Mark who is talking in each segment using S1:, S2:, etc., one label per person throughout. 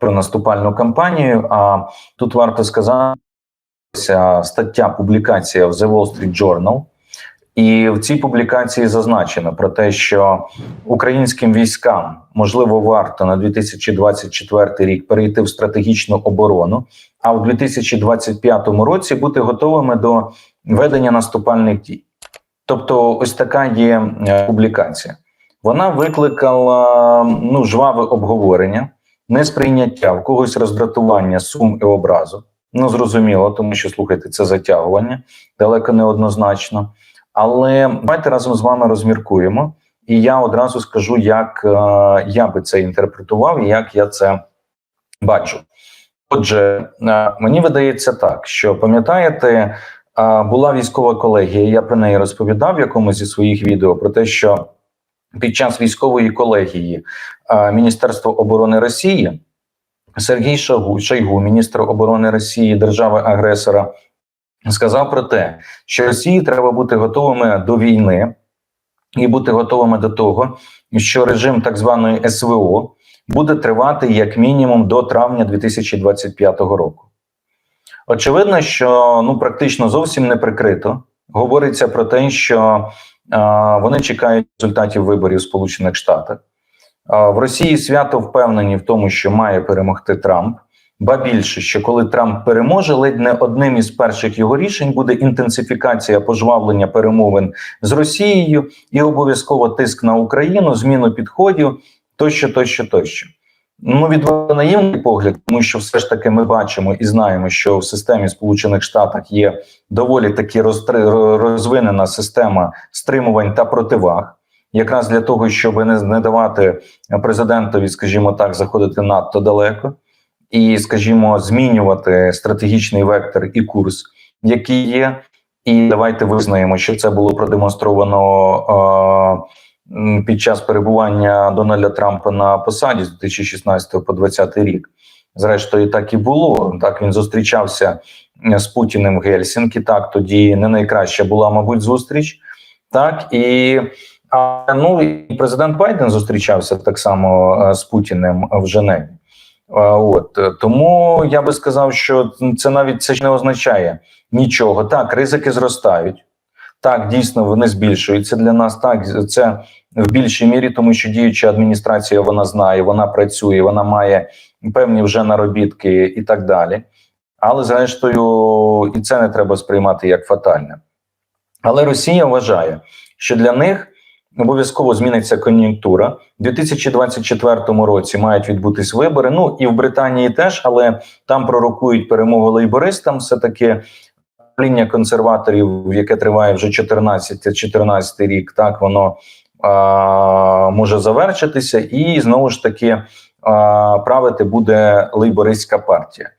S1: про наступальну кампанію. А тут варто сказати стаття публікація в The Wall Street Journal. І в цій публікації зазначено про те, що українським військам можливо варто на 2024 рік перейти в стратегічну оборону, а в 2025 році бути готовими до ведення наступальних дій. Тобто, ось така є е, публікація. Вона викликала ну жваве обговорення, несприйняття в когось роздратування, сум і образу. Ну зрозуміло, тому що слухайте, це затягування далеко не однозначно. Але давайте разом з вами розміркуємо, і я одразу скажу, як е, я би це інтерпретував і як я це бачу. Отже, е, мені видається так, що пам'ятаєте, е, була військова колегія. Я про неї розповідав в якомусь зі своїх відео про те, що під час військової колегії Міністерства оборони Росії Сергій Шагу, Шойгу, міністр оборони Росії, держави-агресора, сказав про те, що Росії треба бути готовими до війни і бути готовими до того, що режим так званої СВО буде тривати як мінімум до травня 2025 року. Очевидно, що ну практично зовсім не прикрито говориться про те, що вони чекають результатів виборів Сполучених Штатах. В Росії свято впевнені в тому, що має перемогти Трамп. Ба більше, що коли Трамп переможе, ледь не одним із перших його рішень буде інтенсифікація пожвавлення перемовин з Росією і обов'язково тиск на Україну, зміну підходів тощо, тощо, тощо. Ну від наївний погляд, тому що все ж таки ми бачимо і знаємо, що в системі Сполучених Штатів є доволі таки розвинена система стримувань та противаг, якраз для того, щоб не, не давати президентові, скажімо так, заходити надто далеко і, скажімо, змінювати стратегічний вектор і курс, який є. І давайте визнаємо, що це було продемонстровано е, під час перебування Дональда Трампа на посаді з 2016 по 2020 рік. Зрештою, так і було. Так він зустрічався з Путіним в Гельсінкі. Так тоді не найкраща була, мабуть, зустріч. Так і а, ну і президент Байден зустрічався так само з Путіним в Женеві. От тому я би сказав, що це навіть це ж не означає нічого. Так, ризики зростають. Так, дійсно вони збільшуються для нас. Так, це в більшій мірі, тому що діюча адміністрація вона знає, вона працює, вона має певні вже наробітки і так далі. Але зрештою, і це не треба сприймати як фатальне. Але Росія вважає, що для них обов'язково зміниться кон'юнктура. У 2024 році мають відбутись вибори. Ну і в Британії теж, але там пророкують перемогу лейбористам. Все таки правління консерваторів, яке триває вже 14-14 рік. Так воно може завершитися, і знову ж таки правити буде лейбористська партія.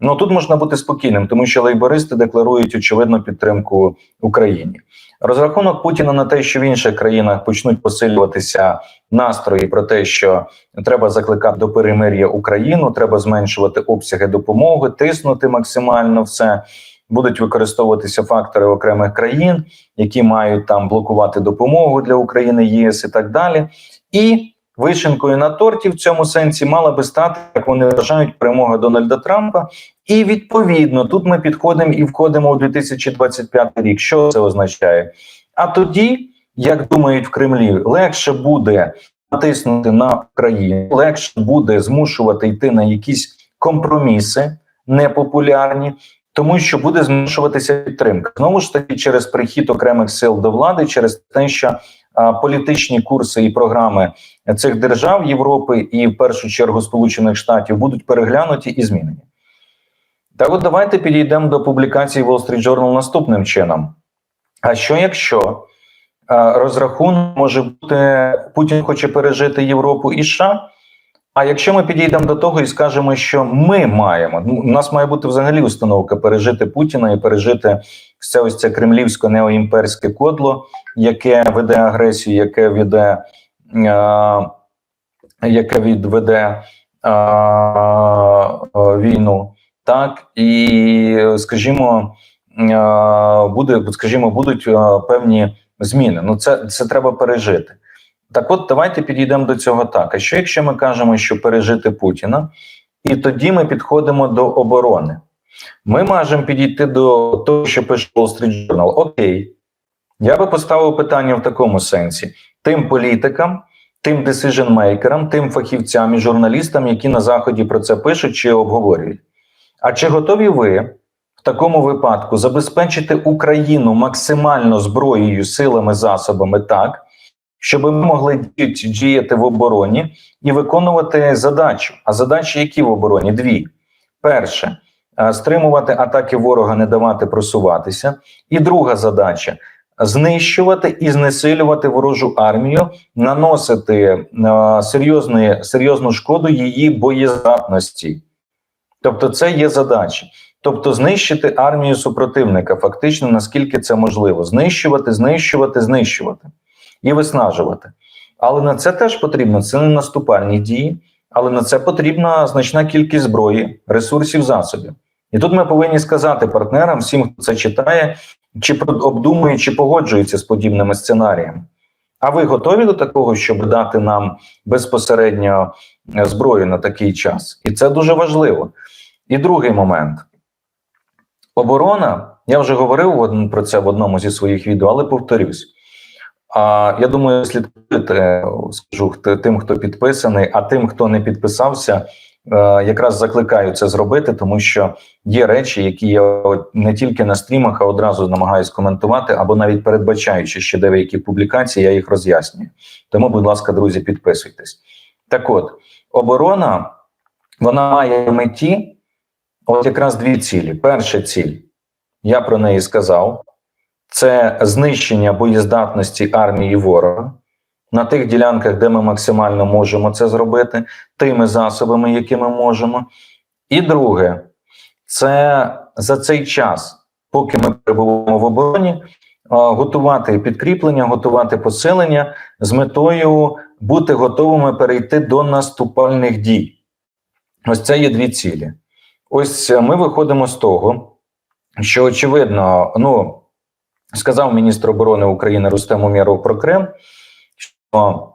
S1: Ну тут можна бути спокійним, тому що лейбористи декларують очевидно підтримку Україні. Розрахунок Путіна на те, що в інших країнах почнуть посилюватися настрої про те, що треба закликати до перемир'я Україну, треба зменшувати обсяги допомоги, тиснути максимально все. Будуть використовуватися фактори окремих країн, які мають там блокувати допомогу для України, ЄС і так далі. І вишенкою на торті в цьому сенсі мала би стати, як вони вважають, перемога Дональда Трампа. І відповідно тут ми підходимо і входимо у 2025 рік. Що це означає? А тоді, як думають в Кремлі, легше буде натиснути на Україну, легше буде змушувати йти на якісь компроміси непопулярні. Тому що буде змушуватися підтримка знову ж таки через прихід окремих сил до влади, через те, що політичні курси і програми цих держав Європи і в першу чергу Сполучених Штатів будуть переглянуті і змінені. Так, от давайте підійдемо до публікації Wall Street Journal наступним чином. А що якщо розрахунок може бути Путін хоче пережити Європу і США? А якщо ми підійдемо до того і скажемо, що ми маємо, ну, у нас має бути взагалі установка пережити Путіна і пережити все ось це кремлівсько неоімперське кодло, яке веде агресію, яке веде, е, яке відведе е, війну, так і скажімо, е, буде, скажімо, будуть певні зміни. Ну, це, це треба пережити. Так, от давайте підійдемо до цього так. А що якщо ми кажемо, що пережити Путіна і тоді ми підходимо до оборони. Ми можемо підійти до того, що пише Wall Street Journal. Окей, я би поставив питання в такому сенсі: тим політикам, тим decision-мейкерам, тим фахівцям і журналістам, які на заході про це пишуть чи обговорюють. А чи готові ви в такому випадку забезпечити Україну максимально зброєю, силами, засобами так, щоб ми могли діяти- в обороні і виконувати задачу? А задачі які в обороні? Дві: перше е, стримувати атаки ворога, не давати просуватися. І друга задача знищувати і знесилювати ворожу армію, наносити е, серйозну, серйозну шкоду її боєздатності. Тобто, це є задача. Тобто, знищити армію супротивника, фактично, наскільки це можливо, знищувати, знищувати, знищувати і виснажувати. Але на це теж потрібно. Це не наступальні дії, але на це потрібна значна кількість зброї, ресурсів, засобів. І тут ми повинні сказати партнерам, всім, хто це читає, чи обдумує, чи погоджується з подібними сценаріями. А ви готові до такого, щоб дати нам безпосередньо е, зброю на такий час? І це дуже важливо. І другий момент. Оборона, я вже говорив про це в одному зі своїх відео, але повторюсь. А я думаю, слідкуєте, скажу тим, хто підписаний, а тим, хто не підписався, е, якраз закликаю це зробити, тому що є речі, які я не тільки на стрімах, а одразу намагаюсь коментувати, або навіть передбачаючи ще деякі публікації, я їх роз'яснюю. Тому, будь ласка, друзі, підписуйтесь. Так от, оборона вона має в меті от якраз дві цілі. Перша ціль, я про неї сказав, це знищення боєздатності армії ворога на тих ділянках, де ми максимально можемо це зробити, тими засобами, які ми можемо. І друге, це за цей час, поки ми перебуваємо в обороні, готувати підкріплення, готувати посилення з метою бути готовими перейти до наступальних дій. Ось це є дві цілі. Ось е, ми виходимо з того, що очевидно, ну сказав міністр оборони України Рустем Умєров про Крим, що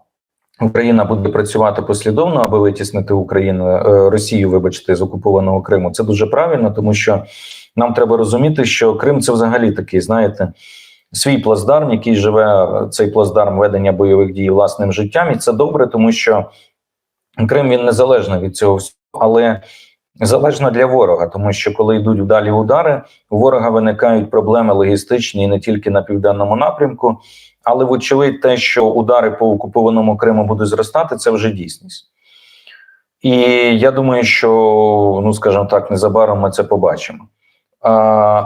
S1: Україна буде працювати послідовно, аби витіснити Україну е, Росію, вибачте, з окупованого Криму. Це дуже правильно, тому що нам треба розуміти, що Крим це взагалі такий, знаєте, свій плацдарм, який живе цей плацдарм ведення бойових дій власним життям, і це добре, тому що Крим він незалежний від цього всього, але залежно для ворога, тому що коли йдуть вдалі удари, у ворога виникають проблеми логістичні і не тільки на південному напрямку. Але вочевидь, те, що удари по окупованому Криму будуть зростати, це вже дійсність. І я думаю, що, ну скажімо так, незабаром ми це побачимо. А,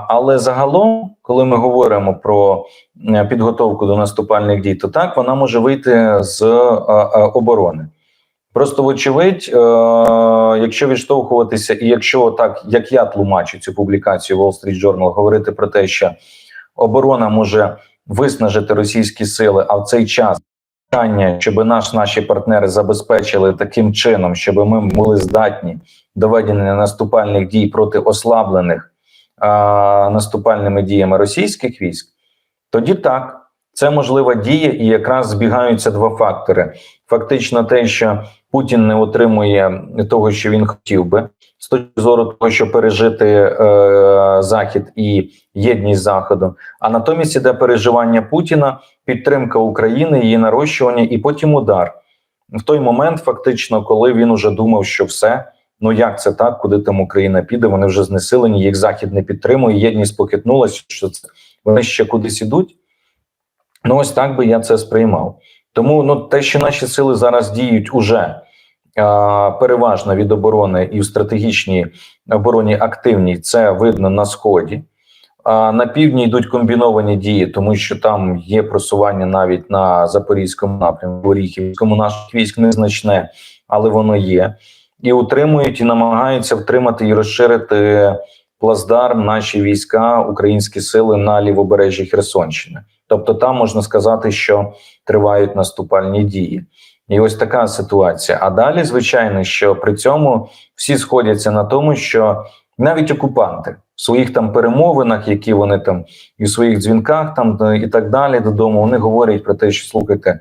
S1: але загалом, коли ми говоримо про е, підготовку до наступальних дій, то так вона може вийти з а, а, оборони. Просто, вочевидь, е, якщо відштовхуватися, і якщо так як я тлумачу цю публікацію Wall Street Journal, говорити про те, що оборона може виснажити російські сили, а в цей час питання, щоб наш наші партнери забезпечили таким чином, щоб ми були здатні до ведення наступальних дій проти ослаблених а, наступальними діями російських військ, тоді так. Це можлива дія, і якраз збігаються два фактори: фактично, те, що Путін не отримує того, що він хотів би, з точки зору того, що пережити е, захід і єдність заходу. А натомість іде переживання Путіна, підтримка України, її нарощування, і потім удар в той момент, фактично, коли він уже думав, що все. Ну як це так, куди там Україна піде? Вони вже знесилені, їх захід не підтримує. Єдність похитнулася, що це вони ще кудись ідуть. Ну, ось так би я це сприймав. Тому ну, те, що наші сили зараз діють уже переважно від оборони і в стратегічній обороні активній, це видно на сході. На півдні йдуть комбіновані дії, тому що там є просування навіть на запорізькому напрямку, Оріхівському наших військ незначне, але воно є. І утримують, і намагаються втримати і розширити плацдарм наші війська, українські сили на лівобережжі Херсонщини. Тобто, там можна сказати, що тривають наступальні дії, і ось така ситуація. А далі, звичайно, що при цьому всі сходяться на тому, що навіть окупанти в своїх там перемовинах, які вони там і в своїх дзвінках, там і так далі додому, вони говорять про те, що слухайте,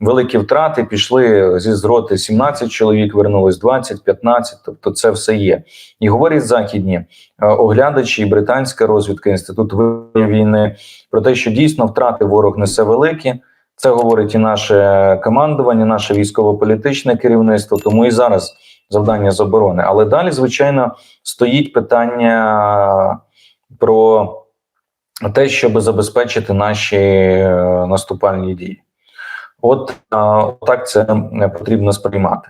S1: великі втрати пішли зі зроти 17 чоловік, вернулось 20, 15, тобто це все є. І говорять західні е, оглядачі, і британська розвідка, інститут війни про те, що дійсно втрати ворог несе великі. Це говорить і наше командування, наше військово-політичне керівництво. Тому і зараз завдання з оборони. Але далі, звичайно, стоїть питання про те, щоб забезпечити наші е, наступальні дії. От е, так це потрібно сприймати.